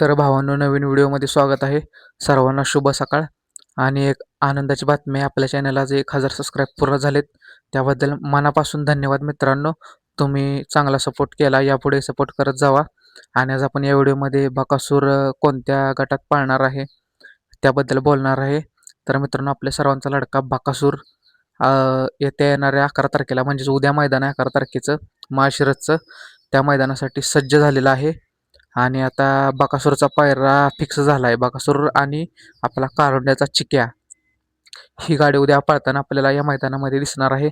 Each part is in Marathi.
तर भावांनो नवीन व्हिडिओमध्ये स्वागत आहे. सर्वांना शुभ सकाळ. आणि एक आनंदाची बातमी आपल्या चॅनलला जे एक हजार सबस्क्राईब पूर्ण झालेत. त्याबद्दल मनापासून धन्यवाद मित्रांनो. तुम्ही चांगला सपोर्ट केला यापुढे सपोर्ट करत जावा. आणि आज आपण या व्हिडिओमध्ये बकासूर कोणत्या गटात पाळणार आहे त्याबद्दल बोलणार आहे. तर मित्रांनो आपल्या सर्वांचा लडका बकासूर येत्या येणाऱ्या अकरा तारखेला म्हणजेच उद्या मैदान आहे अकरा तारखेचं माळशिरसचं. त्या मैदानासाठी सज्ज झालेलं आहे. आणि आता बकासूरचा पायरा फिक्स झाला आहे बकासूर आणि आपला कारुंड्याचा चिक्या. ही गाडी उद्या पळताना आपल्याला या मैदानामध्ये दिसणार आहे.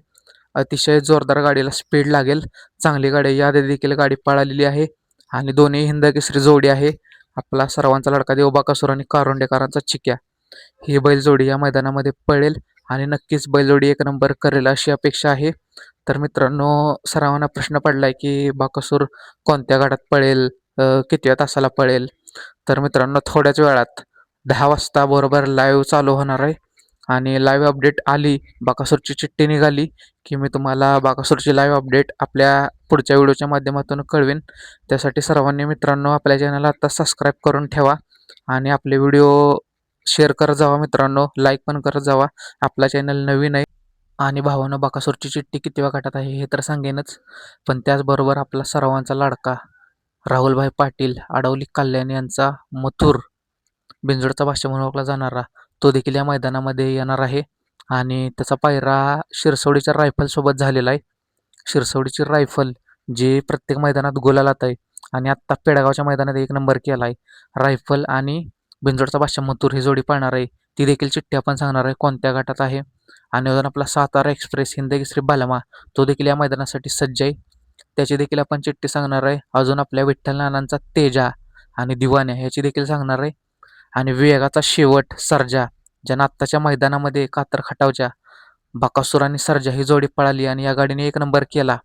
अतिशय जोरदार गाडीला स्पीड लागेल. चांगली गाडी यादी देखील गाडी पळालेली आहे. आणि दोन्ही हिंद केसरी जोडी आहे. आपला सर्वांचा लडका देव बकासूर आणि कारुंडेकरांचा चिक्या. ही बैलजोडी या मैदानामध्ये पळेल आणि नक्कीच बैलजोडी एक नंबर करेल अशी अपेक्षा आहे. तर मित्रांनो सर्वांना प्रश्न पडला आहे की बाकासूर कोणत्या गाडात पळेल? किती तासाला पळेल? तर मित्रांनो थोड्याच वेळात दहा वाजता बरोबर लाईव्ह चालू होणार आहे. आणि लाईव्ह अपडेट आली बाकासूरची चिठ्ठी निघाली की मी तुम्हाला बाकासूरची लाईव्ह अपडेट आपल्या पुढच्या व्हिडिओच्या माध्यमातून कळवीन. त्यासाठी सर्वांनी मित्रांनो आपल्या चॅनलला आत्ता सबस्क्राईब करून ठेवा. आणि आपले व्हिडिओ शेअर करत जावा मित्रांनो लाईक पण करत जावा. आपला चॅनल नवीन आहे. आणि भावानं बाकासूरची चिठ्ठी किती गटात आहे हे तर सांगेनच. पण त्याचबरोबर आपला सर्वांचा लाडका राहुलभाई पाटील आडवली कल्याण यांचा मथुर बिंजोडचा भाषा म्हणून ओळखला जाणारा तो देखील या मैदानामध्ये येणार आहे. आणि त्याचा पायरा शिरसवडीच्या रायफलसोबत झालेला आहे. शिरसवडीची रायफल जी प्रत्येक मैदानात गोलालात आहे आणि आत्ता पेडगावच्या मैदानात एक नंबर केला आहे. रायफल आणि बिंजोडचा भाषा मथुर ही जोडी पाळणार आहे. ती देखील चिठ्ठी आपण सांगणार आहे कोणत्या गटात आहे. आणि अजून आपला सातारा एक्सप्रेस हिंदकेसरी बालमा तो देखील या मैदानासाठी सज्ज आहे. त्याची देखील आपण चिठ्ठी सांगणार आहे. अजून आपल्या विठ्ठल नानांचा तेजा आणि दिवाण्या ह्याची देखील सांगणार आहे. आणि वेगाचा शेवट सर्जा ज्यानं आत्ताच्या मैदानामध्ये कातर खटावच्या बाकासूर आणि सर्जा ही जोडी पळाली आणि या गाडीने एक नंबर केला.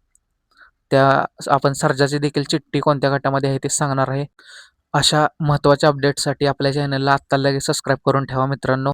त्या आपण सर्जाची देखील चिठ्ठी कोणत्या गटामध्ये आहे ते सांगणार आहे. अशा महत्त्वाच्या अपडेटसाठी आपल्या चॅनलला आत्ता लगेच सबस्क्राईब करून ठेवा मित्रांनो.